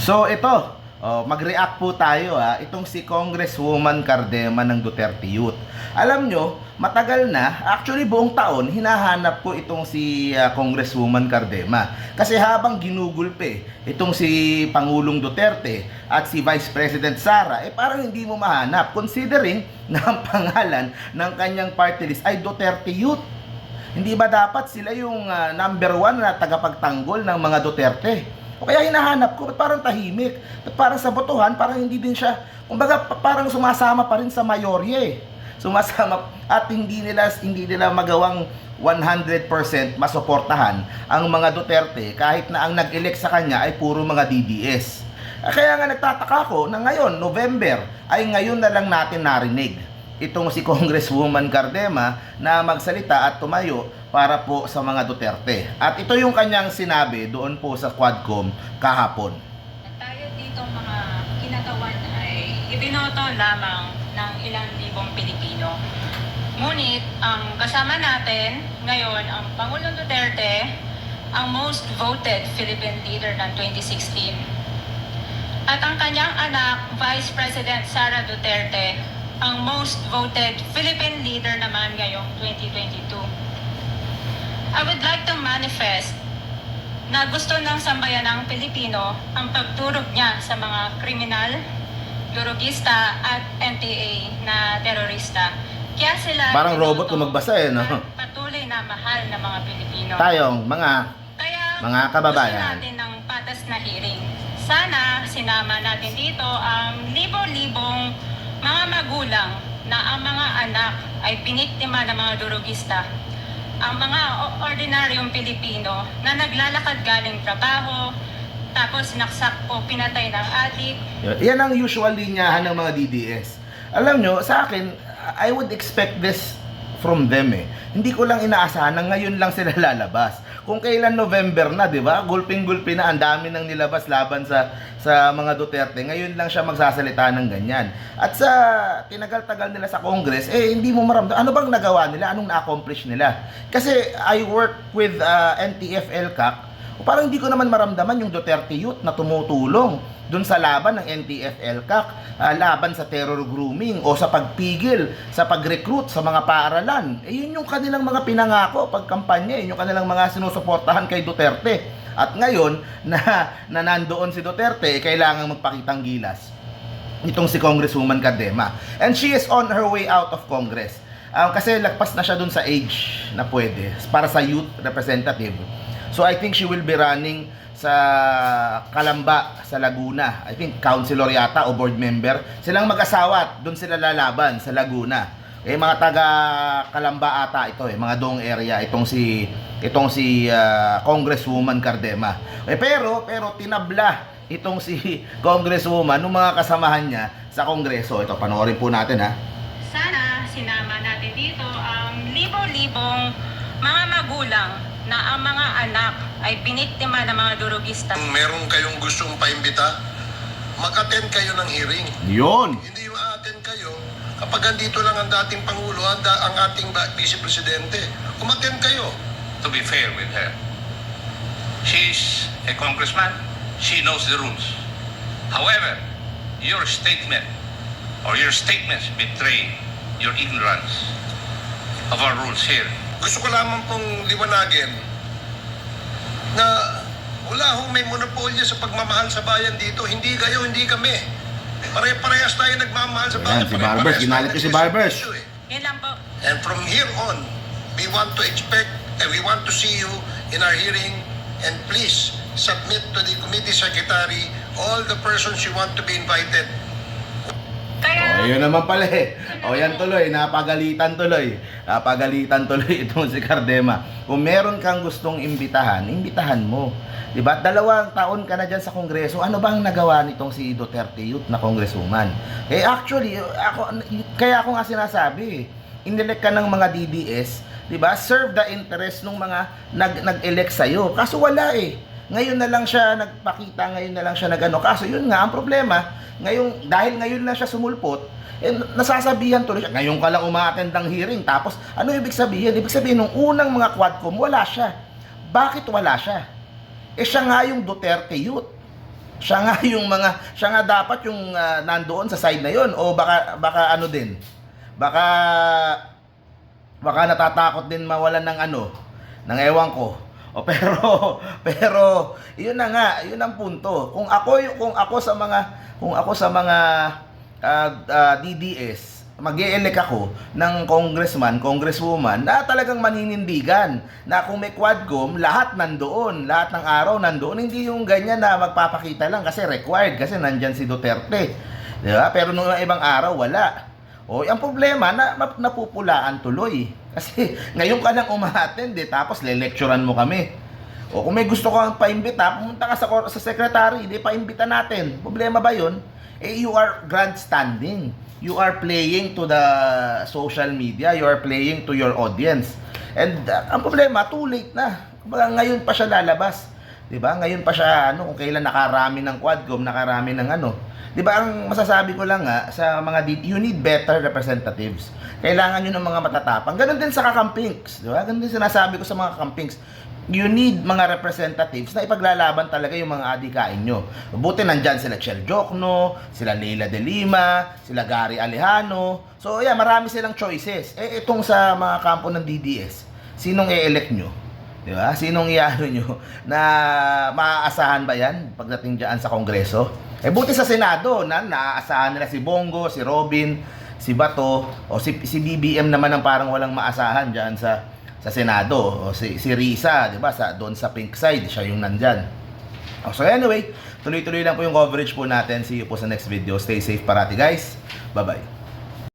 So ito, oh, mag-react po tayo ha. Itong si Congresswoman Cardema ng Duterte Youth. Alam nyo, matagal na, actually buong taon, hinahanap ko itong si ah, Congresswoman Cardema. Kasi habang ginugulpe itong si Pangulong Duterte at si Vice President Sara, eh parang hindi mo mahanap. Considering na ang pangalan ng kanyang party list ay Duterte Youth. Hindi ba dapat sila yung ah, number one na tagapagtanggol ng mga Duterte? O kaya hinahanap ko, ba't parang tahimik? Ba't parang sa botohan, parang hindi din siya, kumbaga pa- parang sumasama pa rin sa mayorye. eh. Sumasama at hindi nila hindi nila magawang 100% masuportahan ang mga Duterte kahit na ang nag-elect sa kanya ay puro mga DDS. Kaya nga nagtataka ko na ngayon, November, ay ngayon na lang natin narinig itong si Congresswoman Cardema na magsalita at tumayo para po sa mga Duterte. At ito yung kanyang sinabi doon po sa Quadcom kahapon. Na tayo dito mga kinatawan ay ibinoto lamang ng ilang libong Pilipino. Ngunit ang kasama natin ngayon ang Pangulong Duterte, ang most voted Philippine leader ng 2016. At ang kanyang anak, Vice President Sara Duterte, ang most voted Philippine leader naman ngayong 2022. I would like to manifest na gusto ng sambayanang Pilipino ang pagturog niya sa mga kriminal, durugista at NTA na terorista. Kaya sila Parang robot kung magbasa eh, no? at Patuloy na mahal ng mga Pilipino. Tayong mga Kaya mga kababayan. gusto natin ng patas na hearing. Sana sinama natin dito ang libo-libong mga magulang na ang mga anak ay piniktima ng mga durugista. Ang mga ordinaryong Pilipino na naglalakad galing trabaho, tapos sinaksak o pinatay ng adik, Yan ang usual linyahan ng mga DDS. Alam nyo, sa akin, I would expect this from them eh. Hindi ko lang inaasahan na ngayon lang sila lalabas. Kung kailan November na, di ba? Gulping-gulpi na, ang dami nang nilabas laban sa sa mga Duterte. Ngayon lang siya magsasalita ng ganyan. At sa tinagal-tagal nila sa Congress, eh hindi mo maramdaman. Ano bang nagawa nila? Anong na-accomplish nila? Kasi I work with uh, NTF-LCAC Parang hindi ko naman maramdaman yung Duterte Youth na tumutulong dun sa laban ng NTF-LCAC, ah, laban sa terror grooming o sa pagpigil, sa pag-recruit sa mga paaralan. Eh, yun yung kanilang mga pinangako pag kampanya, yun yung kanilang mga sinusuportahan kay Duterte. At ngayon, na, na nandoon si Duterte, eh, kailangan magpakitang gilas itong si Congresswoman Cardema. And she is on her way out of Congress. Um, kasi lagpas na siya dun sa age na pwede para sa youth representative. So I think she will be running sa Kalamba, sa Laguna. I think councilor yata o board member. Silang mag-asawa dun sila lalaban sa Laguna. Eh mga taga Kalamba ata ito eh, mga doong area itong si itong si ah, Congresswoman Cardema. Eh pero pero tinabla itong si Congresswoman ng mga kasamahan niya sa Kongreso. Ito panoorin po natin ha. sana sinama natin dito ang libo-libong mga magulang na ang mga anak ay biniktima ng mga durugista. Kung meron kayong gustong paimbita, mag-attend kayo ng hearing. Yun. Hindi ma-attend kayo kapag andito lang ang dating Pangulo, ang, da- ang ating Vice Presidente. Umattend kayo. to be fair with her. She's a congressman. She knows the rules. However, your statement or your statements betray your ignorance of our rules here. Gusto ko lamang pong liwanagin na wala hong may monopolyo sa pagmamahal sa bayan dito. Hindi kayo, hindi kami. Pare-parehas tayo nagmamahal sa Ayan, bayan. si Pare-parehas Barbers. Ginalit ko si Barbers. eh. Yan lang po. And from here on, we want to expect and we want to see you in our hearing and please submit to the committee secretary all the persons you want to be invited. Kaya, O, yun naman pala eh. O, yan tuloy. Napagalitan tuloy. Napagalitan tuloy itong si Cardema. Kung meron kang gustong imbitahan, imbitahan mo. Diba? Dalawang taon ka na dyan sa Kongreso. Ano bang nagawa nitong si Duterte Youth na Congresswoman? Eh, actually, ako, kaya ako nga sinasabi, inelect ka ng mga DDS, diba? Serve the interest ng mga nag, nag-elect sa'yo. Kaso wala eh. Ngayon na lang siya nagpakita, ngayon na lang siya nagano. Kaso yun nga, ang problema, ngayon, dahil ngayon na siya sumulpot, eh, nasasabihan tuloy siya, ngayon ka lang umaattend ng hearing. Tapos, ano ibig sabihin? Ibig sabihin, nung unang mga quadcom, wala siya. Bakit wala siya? Eh, siya nga yung Duterte youth. Siya nga yung mga siya nga dapat yung ah, nandoon sa side na yon o baka baka ano din. Baka baka natatakot din mawalan ng ano, ng ewan ko. O pero pero yun na nga, yun ang punto. Kung ako kung ako sa mga kung ako sa mga ah, ah, DDS, mag elect ako ng congressman, congresswoman na talagang maninindigan na kung may quadcom, lahat nandoon, lahat ng araw nandoon, hindi yung ganyan na magpapakita lang kasi required kasi nandyan si Duterte. Di ba? Pero nung ibang araw, wala. O, ang problema, na, napupulaan tuloy. Kasi ngayon ka lang umattend eh, tapos le-lecturean mo kami. O kung may gusto kang paimbita, pumunta ka sa, sa secretary, di paimbita natin. Problema ba yun? Eh, you are grandstanding. You are playing to the social media. You are playing to your audience. And uh, ang problema, too late na. Kumbaga, ngayon pa siya lalabas. 'Di ba? Ngayon pa siya ano kung kailan nakarami ng quadcom, nakarami ng ano. 'Di ba? Ang masasabi ko lang nga sa mga di- you need better representatives. Kailangan niyo ng mga matatapang. Ganun din sa kakampings, 'di ba? Ganun din sinasabi ko sa mga kakampings. You need mga representatives na ipaglalaban talaga yung mga adikain nyo. Buti nandyan sila Chel Jokno, sila Leila De Lima, sila Gary Alejano. So, yeah, marami silang choices. Eh, itong sa mga kampo ng DDS, sinong i-elect nyo? Di ba? Sinong iano nyo na maaasahan ba yan pagdating dyan sa Kongreso? Eh buti sa Senado na naaasahan nila si Bongo, si Robin, si Bato, o si, si BBM naman ang parang walang maasahan dyan sa sa Senado. O si, si Risa, di ba? Sa, doon sa pink side, siya yung nandyan. O, So anyway, tuloy-tuloy lang po yung coverage po natin. See you po sa next video. Stay safe parati guys. Bye-bye.